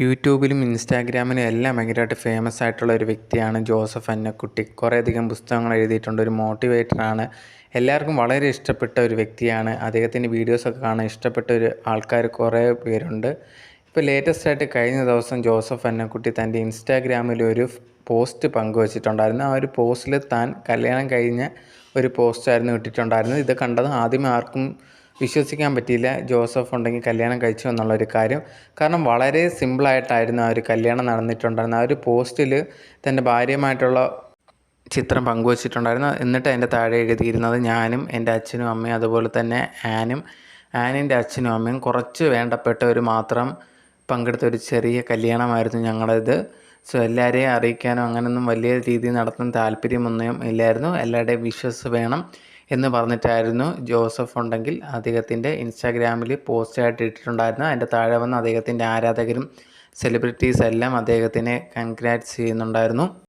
യൂട്യൂബിലും ഇൻസ്റ്റാഗ്രാമിലും എല്ലാം ഭയങ്കരമായിട്ട് ഫേമസ് ആയിട്ടുള്ള ഒരു വ്യക്തിയാണ് ജോസഫ് അന്നക്കുട്ടി കുറേയധികം പുസ്തകങ്ങൾ എഴുതിയിട്ടുണ്ട്. ഒരു മോട്ടിവേറ്ററാണ് എല്ലാവർക്കും വളരെ ഇഷ്ടപ്പെട്ട ഒരു വ്യക്തിയാണ്. അദ്ദേഹത്തിന്റെ വീഡിയോസൊക്കെ കാണാൻ ഇഷ്ടപ്പെട്ട ഒരു ആൾക്കാർ കുറേ പേരുണ്ട്. ഇപ്പോൾ ലേറ്റസ്റ്റ് ആയിട്ട് കഴിഞ്ഞ ദിവസം ജോസഫ് അന്നക്കുട്ടി തന്റെ ഇൻസ്റ്റാഗ്രാമിൽ ഒരു പോസ്റ്റ് പങ്കുവച്ചിട്ടുണ്ടായിരുന്നു. ആ ഒരു പോസ്റ്റിൽ താൻ കല്യാണം കഴിഞ്ഞ ഒരു പോസ്റ്റായിരുന്നു ഇട്ടിട്ടുണ്ടായിരുന്നത്. ഇത് കണ്ടത് ആദ്യമേ ആർക്കും വിശ്വസിക്കാൻ പറ്റിയില്ല. ജോസഫ് ഉണ്ടെങ്കിൽ കല്യാണം കഴിച്ചു എന്നുള്ളൊരു കാര്യം. കാരണം വളരെ സിമ്പിളായിട്ടായിരുന്നു ആ ഒരു കല്യാണം നടന്നിട്ടുണ്ടായിരുന്നത്. ആ ഒരു പോസ്റ്റിൽ തന്റെ ഭാര്യയുമായിട്ടുള്ള ചിത്രം പങ്കുവച്ചിട്ടുണ്ടായിരുന്നു. എന്നിട്ട് അതിന്റെ താഴെ എഴുതിയിരുന്നത് ഞാനും എന്റെ അച്ഛനും അമ്മയും അതുപോലെ തന്നെ ആനും. ആനിന്റെ അച്ഛനും അമ്മയും കുറച്ച് വേണ്ടപ്പെട്ടവർ മാത്രം പങ്കെടുത്ത ഒരു ചെറിയ കല്യാണമായിരുന്നു ഞങ്ങളത്. സോ എല്ലാവരെയും അറിയിക്കാനോ അങ്ങനെയൊന്നും വലിയ രീതിയിൽ നടത്താൻ താല്പര്യമൊന്നും ഇല്ലായിരുന്നു. എല്ലാവരുടെയും വിശ്വസ് വേണം എന്ന് പറഞ്ഞിട്ടായിരുന്നു ജോസഫ് ഉണ്ടെങ്കിൽ അദ്ദേഹത്തിന്റെ ഇൻസ്റ്റാഗ്രാമിൽ പോസ്റ്റായിട്ട് ഇട്ടിട്ടുണ്ടായിരുന്നു. അതിന്റെ താഴെ വന്ന് അദ്ദേഹത്തിന്റെ ആരാധകരും സെലിബ്രിറ്റീസ് എല്ലാം അദ്ദേഹത്തിനെ കൺഗ്രാറ്റ്സ് ചെയ്യുന്നുണ്ടായിരുന്നു.